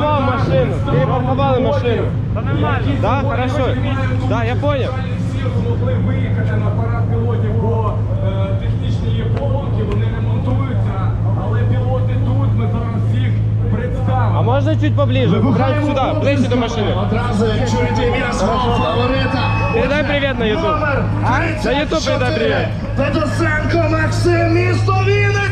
перепаркував машину. так Перепаркували машину. Та нормально. Да, хорошо. Да, я понял. Змогли виїхати на парад пілотів, бо е, технічні є поломки, вони ремонтуються, але пілоти тут, ми зараз всіх представимо. А можна чуть поближе? Брать сюда, ближче до машини. Одразу чуєте ім'я свого фаворита. Передай привіт на YouTube. Номер На YouTube передай привіт. Петусенко Максим, місто Вінниця!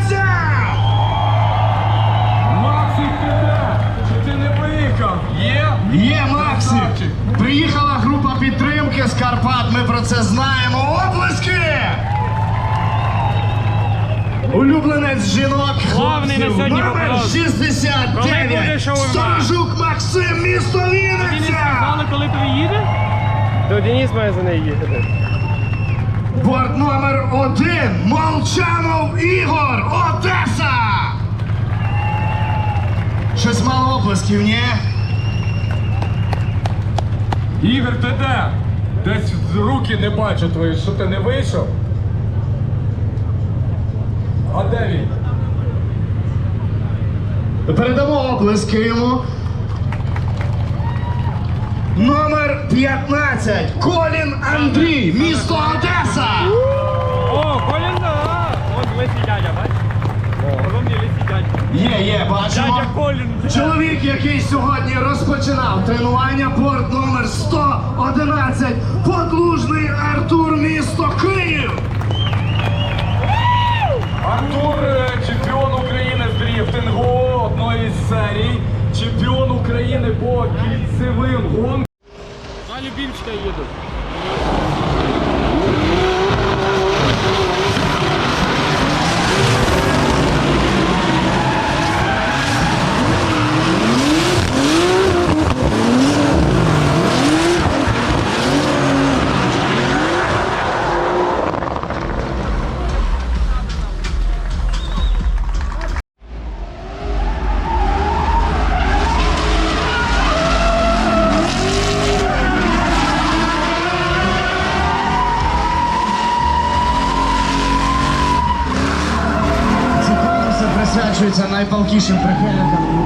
Є? Максик! Приїхала група підтримки з Карпат, ми про це знаємо. Оплески! Улюбленець жінок Главний на хлопців, сьогодні номер вопрос. Коли 69. буде шоу Сторожук Максим, місто не Вінниця! сказали, коли приїде? То Денис має за нею їхати. Борт номер один Молчанов Ігор, Одеса! Щось мало оплесків, ні? Ігор, ти де? Десь руки не бачу твої, що ти не вийшов? А де він? Передамо оплески йому. Номер 15 Колін Андрій, місто Одеса! О, Колін, да. От лисий дядя, бачиш? Лисий дядя. Є, є, бачимо. Дядя Колін. Чоловік, який сьогодні розпочинав тренування, порт номер 111, подлужний Артур, місто Київ. Артур, е, чемпіон України з дріфтингу одної з серій. Чемпіон України по кільцевим гонкам. Два любімчика їдуть. Justícia para cada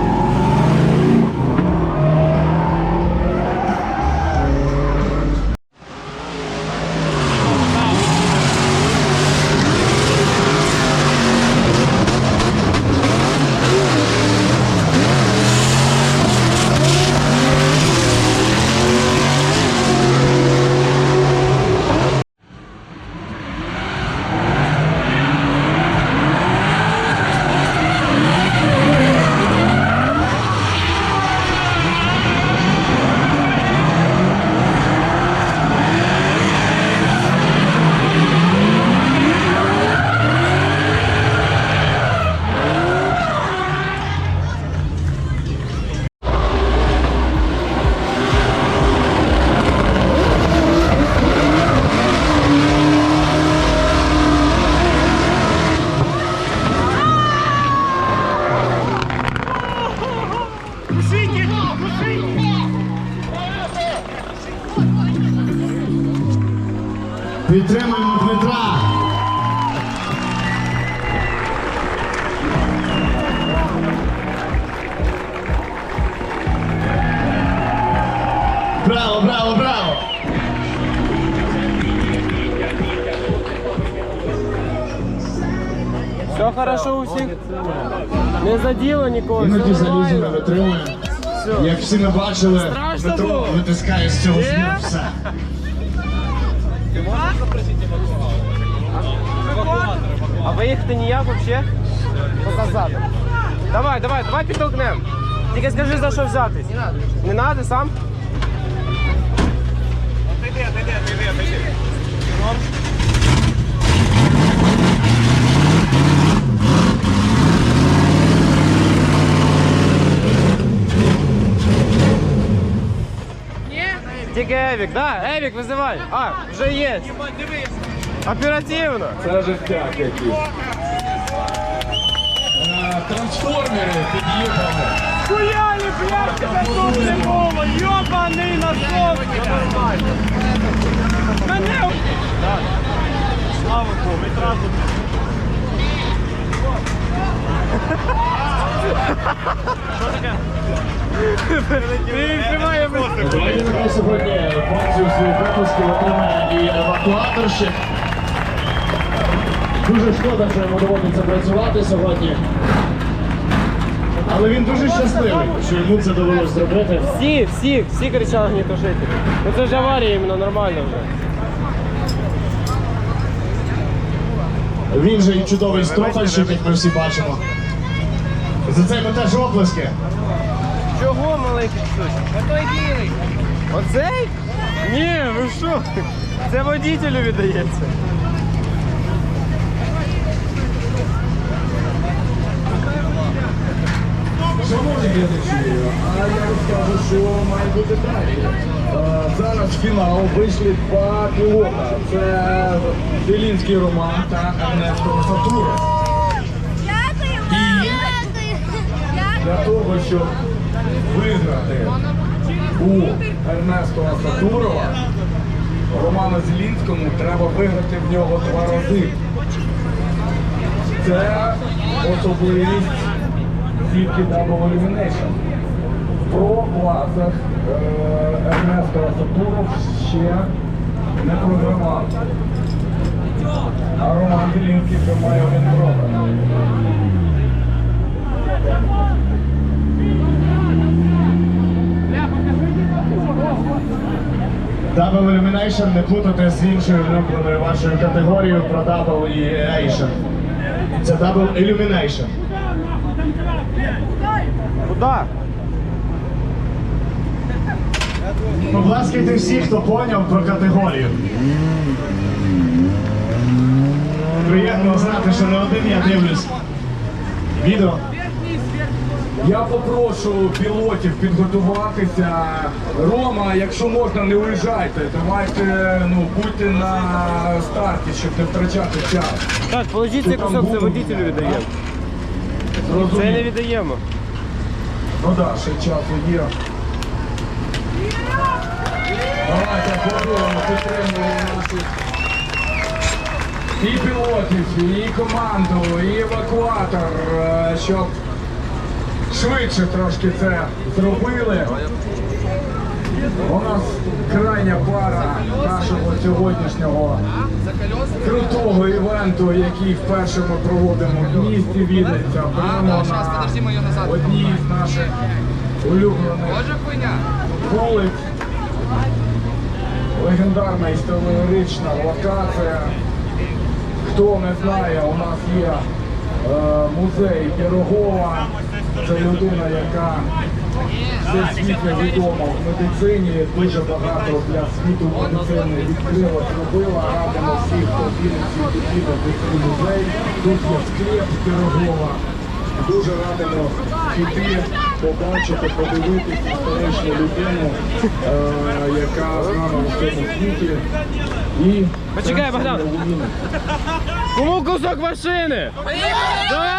Підтримуємо Дмитра. Браво, браво, браво! Все хорошо у всіх? Не заділо нікого. Іноді все залізо не витримує. Як всі ми бачили, Дмитро витискає з цього сну все. А виїхати ніяк взагалі? Показати. Давай, давай, давай підтолкнемо. Тільки скажи за що взятись. Не надо. Не надо, сам? Тільки Евік, да, Евік визивай. А, вже є. Оперативно. Це життя якісь. Е, Трансформери під'їхали. Хуяли, блядь, тебе тут не було. О, йобаний носок! Мене! Слава Богу, відразу. Що таке? Він тримає сьогодні функцію своїх пропусків отримає і евакуаторщик. Дуже шкода, що йому доводиться працювати сьогодні. Але він дуже щасливий, що йому це довелося зробити. Всі, всі, всі кричали гнітожителі. Ну це ж аварія іменно нормально вже. Він же і чудовий стропальщик, як ми всі бачимо. За це йому теж оплески. Маленький щось? Отой білий. Оцей? Ні, ви що? Це водителю віддається. Шановні глядачі, а я розкажу, що має бути далі. Зараз в фінал вийшли два пілота. Це Білінський Роман та Ернесто Сатура. Дякую, І? дякую. Дякую. Для того, щоб виграти у Ернесто Сатурова, Роману Зелінському треба виграти в нього два рази. Це особливість зірки Double Elimination. Про класах е, Ернесто Сатуров ще не програвав. А Роман Зелінський вже має один програм. Double Elimination не плутати з іншою улюбленою вашою категорією про Double і Asian. Це Double Illumination. Куда? Побласкайте всіх, хто поняв про категорію. Приємно знати, що не один я дивлюсь. Відео. Я попрошу пілотів підготуватися. Рома, якщо можна, не уїжджайте. Давайте ну, будьте на старті, щоб не втрачати час. Так, положіть цей кусок, це водителю віддаємо. Це не Зрозуміло. віддаємо. Ну так, ще часу є. Давайте аплодуємо, підтримуємо наших і пілотів, і команду, і евакуатор, е, щоб швидше трошки це зробили. У нас крайня пара нашого сьогоднішнього крутого івенту, який вперше ми проводимо в місті Вінниця. Прямо на одній з наших улюблених вулиць. Легендарна історична локація. Хто не знає, у нас є е, музей Пірогова. Це людина, яка всесвітньо відома в медицині, дуже багато для світу медицини відкрила, зробила. Радимо всіх, хто в Вінниці відвідати цей музей. Тут є склеп Пірогова. Дуже радимо піти, побачити, подивитися історичну людину, е, яка з нами в цьому світі. І Почекай, Богдан. Кому кусок машини? Да?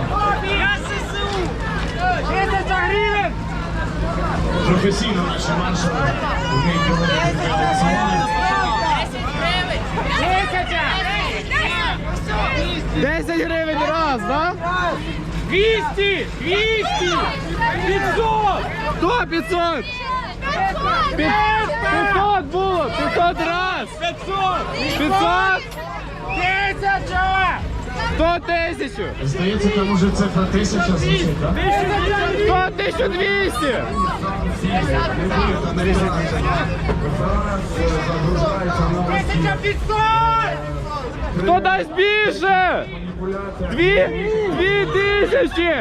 Професійно наші маршали вміють проводити аукціони. 10 гривень раз, да? 200! 200! 500! Хто 500? Пі- 500 було, 500 раз. 500! 500? Тисяча! 100 тисячу! Здається, там уже цифра тисяча звучить, так? 100 тисячу 200! Тисяча 500! Хто дасть більше? Дві, дві тисячі!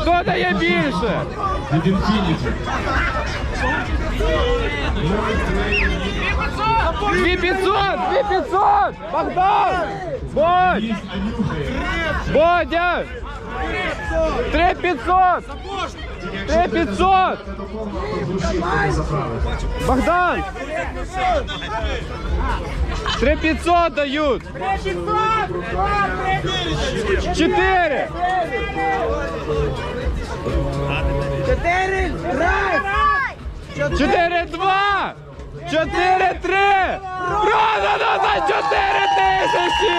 Хто дає більше? Відінкініті. 2500! 2500! Богдан! Бодь! Бодя! 3500! 3500! Богдан! 3500 дают! 4! 4! 4-2! Два! Чотири три! Продано за чотири тисячі!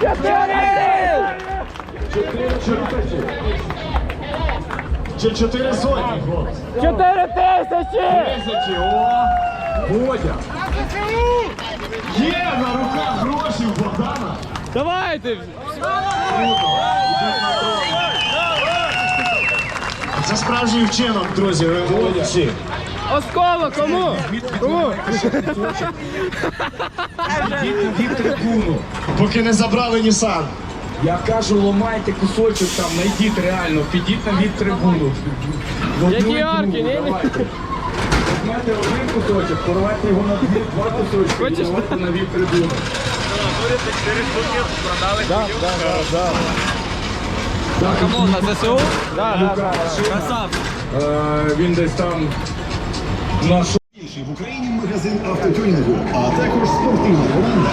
Чотири! Чи чотири сотні, хлопці? Чотири тисячі! Тисячі, о! Бодя! Є на руках гроші у Богдана! Давайте! Це справжній вчинок, друзі, ви молодці. Осколо, кому? Кому? Від трибуну. Поки не забрали Нісан. Я кажу, ламайте кусочок там, знайдіть реально, підіть на від трибуну. Які арки, ні? Візьмете один кусочок, порвайте його на дві, два кусочки давайте на від трибуну. Кому на ЗСУ? Да, да. Е, він десь там наш. Інший в Україні магазин автотюнінгу, а також спортивна команда.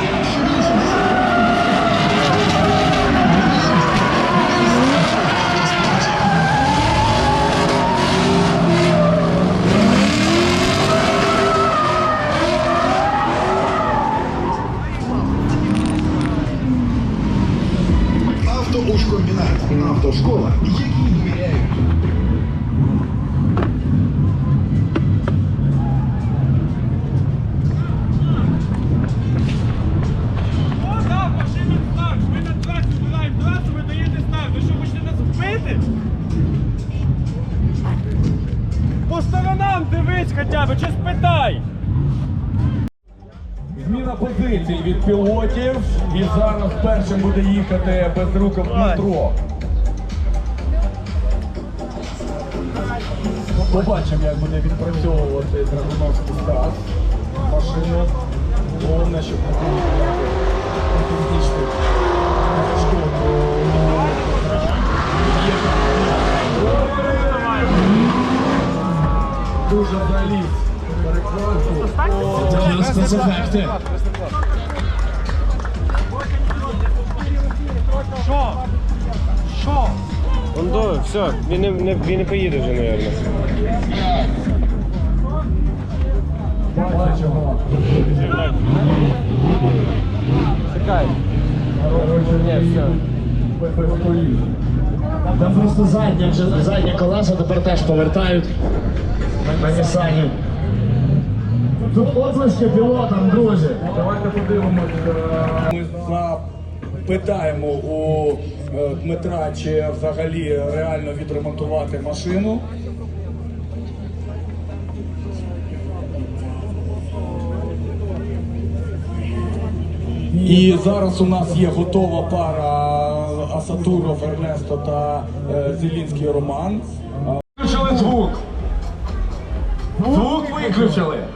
По сторонам дивись хоча б, чи спитай. Зміна позицій від пілотів. І зараз першим буде їхати безруков Дмитро. Побачимо, як буде відпрацьовувати Драгуновський Стас. Машину. Головне, щоб не було технічних. Дуже заліз. Перекладку. Спецефекти. Що? Що? Он до, все, він не, не, він не поїде вже, мабуть. Чекай. Ні, все. Там просто задня, задні колеса тепер теж повертають на Нісані. Тут оплески пілотам, друзі. Давайте подивимось. е, Ми запитаємо у е, Дмитра, чи взагалі реально відремонтувати машину. І зараз у нас є готова пара Асатуров Ернесто та е, Зелінський Роман. Звук виключили.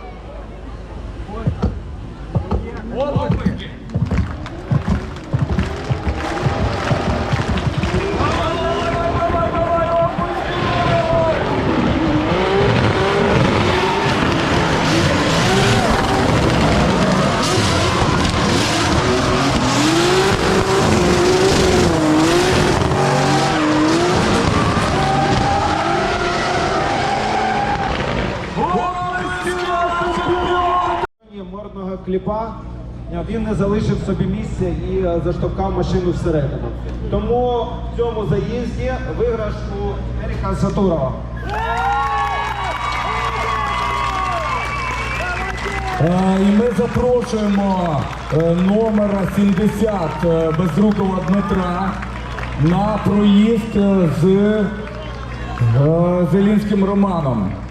Мордного кліпа він не залишив собі місця і е, заштовхав машину всередину. Тому в цьому заїзді виграш у Еріка Сатурова. Е, І ми запрошуємо е, номера 70 е, Безрукова Дмитра на проїзд з Зелінським Романом.